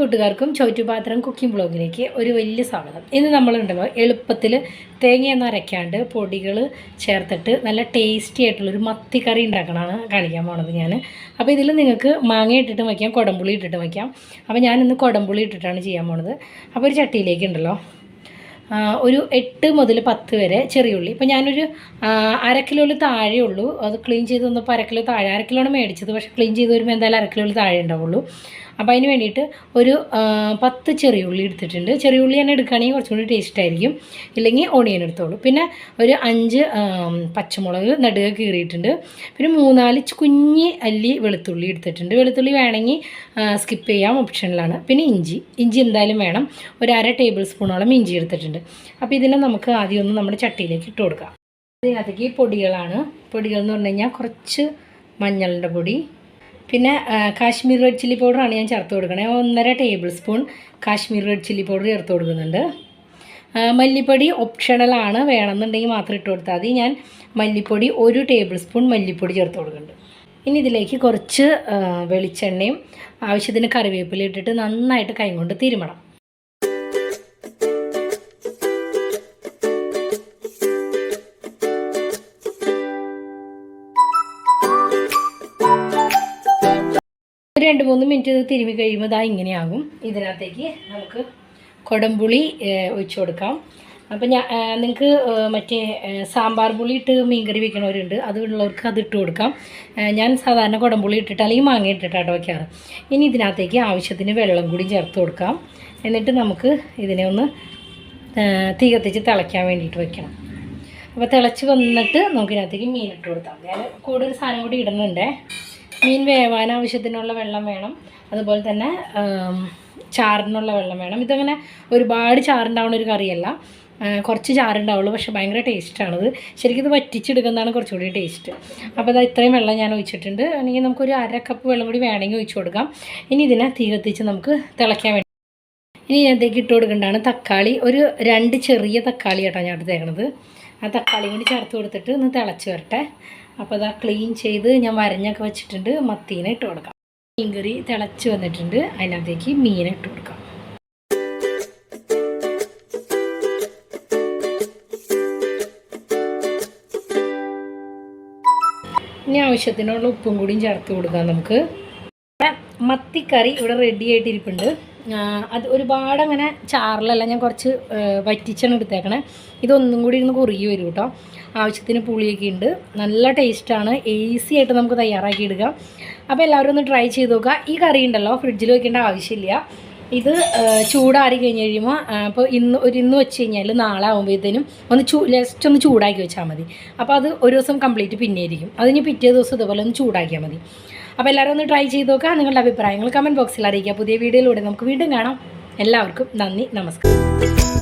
കൂട്ടുകാർക്കും ചോറ്റുപാത്രം കുക്കിംഗ് ബ്ലോഗിലേക്ക് ഒരു വലിയ സ്വാഗതം. ഇന്ന് നമ്മളുണ്ടല്ലോ എളുപ്പത്തിൽ തേങ്ങയൊന്നും അരയ്ക്കാണ്ട് പൊടികൾ ചേർത്തിട്ട് നല്ല ടേസ്റ്റി ആയിട്ടുള്ളൊരു മത്തിക്കറി ഉണ്ടാക്കണമാണ് കാണിക്കാൻ പോണത് ഞാൻ അപ്പോൾ ഇതിൽ നിങ്ങൾക്ക് മാങ്ങ ഇട്ടിട്ട് വയ്ക്കാം കുടംപുളി ഇട്ടിട്ട് വയ്ക്കാം അപ്പോൾ ഞാനിന്ന് കുടംപുളി ഇട്ടിട്ടാണ് ചെയ്യാൻ പോണത്. അപ്പോൾ ഒരു ചട്ടിയിലേക്ക് ഉണ്ടല്ലോ. ഒരു എട്ട് മുതൽ പത്ത് വരെ ചെറിയുള്ളി ഇപ്പോൾ ഞാനൊരു അര കിലോയിൽ താഴെ ഉള്ളൂ. അത് ക്ലീൻ ചെയ്ത് വന്നപ്പോൾ അര കിലോ താഴെ. അര കിലോയാണ് മേടിച്ചത്. പക്ഷേ ക്ലീൻ ചെയ്ത് വരുമ്പോൾ എന്തായാലും അര കിലോയിൽ താഴെ ഉണ്ടാവുള്ളൂ. അപ്പോൾ അതിന് വേണ്ടിയിട്ട് ഒരു പത്ത് ചെറിയുള്ളി എടുത്തിട്ടുണ്ട്. ചെറിയുള്ളി തന്നെ എടുക്കുകയാണെങ്കിൽ കുറച്ചും കൂടി ടേസ്റ്റ് ആയിരിക്കും. ഇല്ലെങ്കിൽ ഓണിയൻ എടുത്തോളൂ. പിന്നെ ഒരു അഞ്ച് പച്ചമുളക് നടുക കീറിയിട്ടുണ്ട്. പിന്നെ മൂന്നാൽ കുഞ്ഞി അല്ലി വെളുത്തുള്ളി എടുത്തിട്ടുണ്ട്. വെളുത്തുള്ളി വേണമെങ്കിൽ സ്കിപ്പ് ചെയ്യാം. ഓപ്ഷനിലാണ് പിന്നെ ഇഞ്ചി. ഇഞ്ചി എന്തായാലും വേണം. ഒരു അര ടേബിൾ സ്പൂണോളം ഇഞ്ചി എടുത്തിട്ടുണ്ട്. അപ്പോൾ ഇതിനെ നമുക്ക് ആദ്യം ഒന്ന് നമ്മുടെ ചട്ടിയിലേക്ക് ഇട്ട് കൊടുക്കാം. ഇതിനകത്തേക്ക് പൊടികളാണ്. പൊടികൾ എന്ന് പറഞ്ഞു കഴിഞ്ഞാൽ കുറച്ച് മഞ്ഞളിന്റെ പൊടി. പിന്നെ കാശ്മീർ റെഡ് ചില്ലി പൗഡറാണ് ഞാൻ ചേർത്ത് കൊടുക്കണേ. ഒന്നര tablespoon Kashmir red chilli powder ചേർത്ത് കൊടുക്കുന്നുണ്ട്. മല്ലിപ്പൊടി ഓപ്ഷണലാണ് വേണമെന്നുണ്ടെങ്കിൽ മാത്രം ഇട്ട് കൊടുത്താൽ മതി. ഞാൻ മല്ലിപ്പൊടി ഒരു ടേബിൾ സ്പൂൺ മല്ലിപ്പൊടി ചേർത്ത് കൊടുക്കുന്നുണ്ട്. ഇനി ഇതിലേക്ക് കുറച്ച് വെളിച്ചെണ്ണയും ആവശ്യത്തിന് കറിവേപ്പില ഇട്ടിട്ട് നന്നായിട്ട് കൈകൊണ്ട് തിരുമണം. രണ്ട് മൂന്ന് മിനിറ്റ് ഇത് തിരുമി കഴിയുമ്പോൾ ഇതാ ഇങ്ങനെയാകും. ഇതിനകത്തേക്ക് നമുക്ക് കൊടംപുളി ഒഴിച്ചു കൊടുക്കാം. അപ്പം ഞാൻ നിങ്ങൾക്ക് മറ്റേ സാമ്പാർ പുളി ഇട്ട് മീൻകറി വെക്കണവരുണ്ട്. അതുള്ളവർക്ക് അത് ഇട്ട് കൊടുക്കാം. ഞാൻ സാധാരണ കുടംപുളി ഇട്ടിട്ട് അല്ലെങ്കിൽ മാങ്ങ ഇട്ടിട്ടാട്ടോ വയ്ക്കാറ് ഇനി ഇതിനകത്തേക്ക് ആവശ്യത്തിന് വെള്ളം കൂടി ചേർത്ത് കൊടുക്കാം. എന്നിട്ട് നമുക്ക് ഇതിനെ ഒന്ന് തീ കത്തിച്ച് തിളയ്ക്കാൻ വേണ്ടിയിട്ട് വെക്കണം. അപ്പോൾ തിളച്ച് വന്നിട്ട് നമുക്ക് ഇതിനകത്തേക്ക് മീൻ ഇട്ട് കൊടുക്കാം. ഞാൻ കൂടുതൽ സാധനം കൂടി ഇടുന്നുണ്ടേ. മീൻ വേവാൻ ആവശ്യത്തിനുള്ള വെള്ളം വേണം. അതുപോലെ തന്നെ ചാറിനുള്ള വെള്ളം വേണം. ഇതങ്ങനെ ഒരുപാട് ചാറുണ്ടാവുന്ന ഒരു കറിയല്ല. കുറച്ച് ചാറുണ്ടാവുള്ളൂ പക്ഷേ ഭയങ്കര ടേസ്റ്റാണിത്. ശരിക്കും ഇത് വറ്റിച്ചെടുക്കുന്നതാണ് കുറച്ചുകൂടി ടേസ്റ്റ്. അപ്പോൾ അത് ഇത്രയും വെള്ളം ഞാൻ ഒഴിച്ചിട്ടുണ്ട്. അല്ലെങ്കിൽ നമുക്കൊരു അര കപ്പ് വെള്ളം കൂടി വേണമെങ്കിൽ ഒഴിച്ചു കൊടുക്കാം. ഇനി ഇതിനെ തീ കത്തിച്ച് നമുക്ക് തിളയ്ക്കാൻ വേണ്ടി ഇനി ഇതിനകത്തേക്ക് ഇട്ട് കൊടുക്കേണ്ടതാണ് തക്കാളി. ഒരു രണ്ട് ചെറിയ തക്കാളി കേട്ടോ ഞാൻ എടുത്തേക്കണത് ആ തക്കാളി കൂടി ചേർത്ത് കൊടുത്തിട്ട് ഒന്ന് തിളച്ച് വരട്ടെ. അപ്പോൾ അതാ ക്ലീൻ ചെയ്ത് ഞാൻ വരഞ്ഞൊക്കെ വെച്ചിട്ടുണ്ട്. മത്തീനെ ഇട്ട് കൊടുക്കാം. മീൻകറി തിളച്ച് വന്നിട്ടുണ്ട്. അതിനകത്തേക്ക് മീനെ ഇട്ട് കൊടുക്കാം. ഇനി ആവശ്യത്തിനുള്ള ഉപ്പും കൂടിയും ചേർത്ത് കൊടുക്കാം നമുക്ക്. മത്തിക്കറി ഇവിടെ റെഡി ആയിട്ടിരിപ്പുണ്ട്. അത് ഒരുപാട് അങ്ങനെ ചാറിലല്ല ഞാൻ കുറച്ച് വറ്റിച്ചാണ് എടുത്തേക്കണേ. ഇതൊന്നും കൂടി ഇരുന്ന് കുറുകി വരും കേട്ടോ ആവശ്യത്തിന് പുളിയൊക്കെ ഉണ്ട് നല്ല ടേസ്റ്റാണ് ഈസി ആയിട്ട് നമുക്ക് തയ്യാറാക്കി എടുക്കാം. അപ്പോൾ എല്ലാവരും ഒന്ന് ട്രൈ ചെയ്ത് നോക്കുക. ഈ കറി ഉണ്ടല്ലോ ഫ്രിഡ്ജിൽ വെക്കേണ്ട ആവശ്യമില്ല. ഇത് ചൂടാറി കഴിഞ്ഞ് കഴിയുമ്പോൾ അപ്പോൾ ഇന്ന് ഒരു ഇന്ന് വെച്ച് കഴിഞ്ഞാൽ നാളെ ആകുമ്പോഴത്തേനും ഒന്ന് ചൂ ജസ്റ്റ് ഒന്ന് ചൂടാക്കി വെച്ചാൽ മതി. അപ്പോൾ അത് ഒരു ദിവസം കംപ്ലീറ്റ് പിന്നെ ആയിരിക്കും. അതിന് പിറ്റേ ദിവസം ഇതുപോലെ ഒന്ന് ചൂടാക്കിയാൽ മതി. അപ്പോൾ എല്ലാവരും ഒന്ന് ട്രൈ ചെയ്ത് നോക്കുക നിങ്ങളുടെ അഭിപ്രായങ്ങൾ കമന്റ് ബോക്സിൽ അറിയിക്കുക. പുതിയ വീഡിയോയിലൂടെ നമുക്ക് വീണ്ടും കാണാം. എല്ലാവർക്കും നന്ദി നമസ്കാരം.